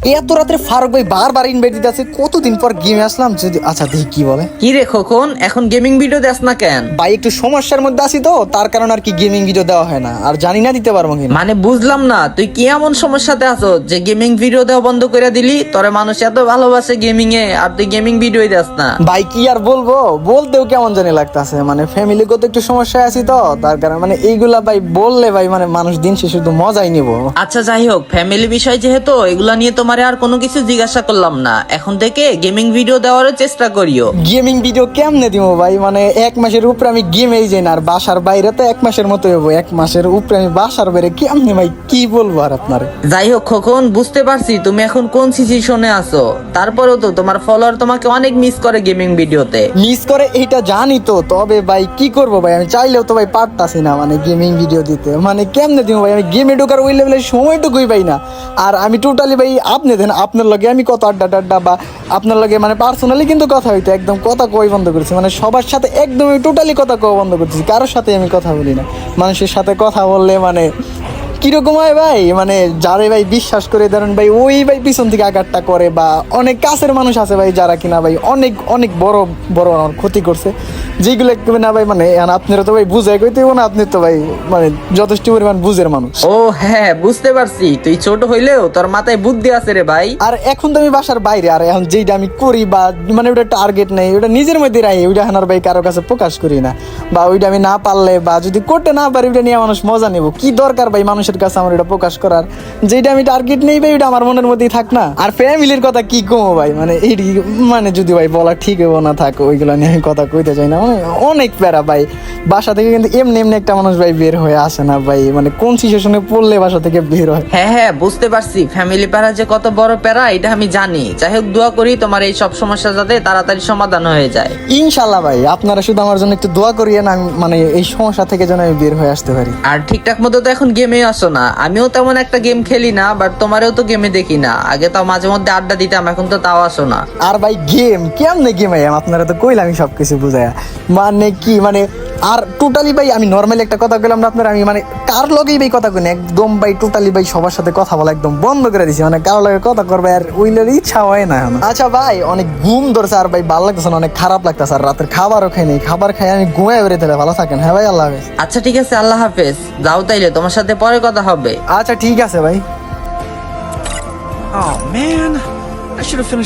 এত রাত্রে ফারুক ভাই বারবার ইনভাইট দিতে আছে কতদিন পর গেমে আসলাম যদি আচ্ছা দেখি কি বলে। কি রে খোকন এখন গেমিং ভিডিও দেস না কেন? ভাই একটু সমস্যার মধ্যে আছি তো তার কারণে আর কি গেমিং ভিডিও দেওয়া হয় না। আর জানি না দিতে পারব কিনা। মানে বুঝলাম না তুই কি এমন সমস্যাতে আছো যে গেমিং ভিডিও দেওয়া বন্ধ করে দিলি? তোরে মানুষ এত ভালোবাসে গেমিং এ আর তুই গেমিং ভিডিও দেস না। ভাই কি আর বলব? বলতেও কেমন জানি লাগতাছে। মানে ফ্যামিলি ফ্যামিলিগত একটু সমস্যায় আছি তো তার কারণে মানে এইগুলা ভাই বললে ভাই মানে মানুষ দিন শেষে শুধু মজাই নিব। আচ্ছা যাই হোক ফ্যামিলি বিষয় যেহেতু এগুলা নিয়ে তোমারে আর কোনো কিছু জিজ্ঞাসা করলাম না। এখন থেকে গেমিং ভিডিও দেওয়ার চেষ্টা করিও। গেমিং ভিডিও কেমনে দিব ভাই? মানে এক মাসের উপরে আমি গেমেই যাই না আর বাসার বাইরে তো এক মাসের মতো হব এক মাসের উপরে আমি বাসার বাইরে কেমনে ভাই? কি বলব আর আপনার? যাই হোক খোকন বুঝতে পারছি তুমি এখন কোন সিচুয়েশনে আছো। তারপরেও তো তোমার ফলোয়ার তোমাকে অনেক মিস করে গেমিং ভিডিওতে মিস করে এটা জানি তো তবে ভাই কি করব ভাই? আমি চাইলেও তো ভাই পারতাছি না মানে গেমিং ভিডিও দিতে। মানে কেমনে দিব ভাই? আমি গেমে ঢোকার ওই লেভেলের সময়টুকুই পাই না। আর আমি টোটালি ভাই আপনি দেন, আপনার লগে আমি কত আড্ডা টাড্ডা বা আপনার লগে মানে পার্সোনালি কিন্তু কথা হইতো, একদম কথা কই বন্ধ করেছি। মানে সবার সাথে একদমই টোটালি কথা কওয়া বন্ধ করতেছি কারোর সাথে আমি কথা বলি না। মানুষের সাথে কথা বললে মানে কীরকম হয় ভাই? মানে যারে ভাই বিশ্বাস করে, ধরেন ভাই ওই ভাই পিছন থেকে আঘাতটা করে বা অনেক কাছের মানুষ আছে ভাই যারা কিনা ভাই অনেক অনেক বড় বড় ক্ষতি করছে। যেগুলো না ভাই মানে আপনারা তো ভাই বুঝাই কইতে না আপনি তো ভাই মানে যথেষ্ট পরিমাণ বুঝের মানুষ। ও হ্যাঁ বুঝতে পারছি। তুই ছোট হইলেও তোর মাথায় বুদ্ধি আছে রে ভাই। আর এখন তো আমি বাসার বাইরে আর এখন যেটা আমি করি বা মানে ওটা টার্গেট নেই ওটা নিজের মধ্যে রাখি ওইটা আর ভাই কারও কাছে প্রকাশ করি না। বা ওইটা আমি না পারলে বা যদি করতে না পারি ওইটা নিয়ে মানুষ মজা নেব। কি দরকার ভাই মানুষের কাছে আমার এটা প্রকাশ করার? যেটা আমি টার্গেট নেই ভাই ওইটা আমার মনের মধ্যেই থাক না। আর ফ্যামিলির কথা কি কমো ভাই? মানে এই মানে যদি ভাই বলা ঠিক হব না থাক ওইগুলো নিয়ে আমি কথা কইতে চাই না। অনেক প্যারা ভাই। বাসা থেকে কিন্তু এমনি এমনি একটা মানুষ ভাই বের হয়ে আসে না ভাই। মানে কোন সিচুয়েশনে পড়লে বাসা থেকে বের হয়? হ্যাঁ হ্যাঁ বুঝতে পারছি। ফ্যামিলি প্যারা যে কত বড় প্যারা এটা আমি জানি। যাই হোক দোয়া করি তোমার এই সব সমস্যা যাতে তাড়াতাড়ি সমাধান হয়ে যায়। ইনশাল্লাহ ভাই আপনারা শুধু আমার জন্য একটু দোয়া করিয়েন আমি মানে এই সমস্যা থেকে যেন আমি বের হয়ে আসতে পারি। আর ঠিকঠাক মতো তো এখন গেমে আসো না। আমিও তেমন একটা গেম খেলি না বাট তোমারও তো গেমে দেখি না। আগে তো মাঝে মধ্যে আড্ডা দিতাম এখন তো তাও আসো না। আর ভাই গেম কেমনে গেম আই আপনারা তো কইলাম আমি সবকিছু বুঝাই মানে কি মানে আর টোটালি ভাই আমি নর্মালি একটা কথা কইলাম না আপনার আমি মানে কার লগেই ভাই কথা কই একদম ভাই টোটালি ভাই সবার সাথে কথা বলা একদম বন্ধ করে দিছি মানে কারও লগে কথা করবে আর ওইলের ইচ্ছা হয় না এখন। আচ্ছা ভাই অনেক ঘুম ধরছে আর ভাই ভালো লাগতেছে না অনেক খারাপ লাগতেছে আর রাতের খাবারও খাই নেই খাবার খাই আমি ঘুমায় বেরোতে ভালো থাকেন হ্যাঁ ভাই আল্লাহ হাফেজ। আচ্ছা ঠিক আছে আল্লাহ হাফেজ। যাও তাইলে তোমার সাথে পরে কথা হবে। আচ্ছা ঠিক আছে ভাই। Oh man, I should have finished.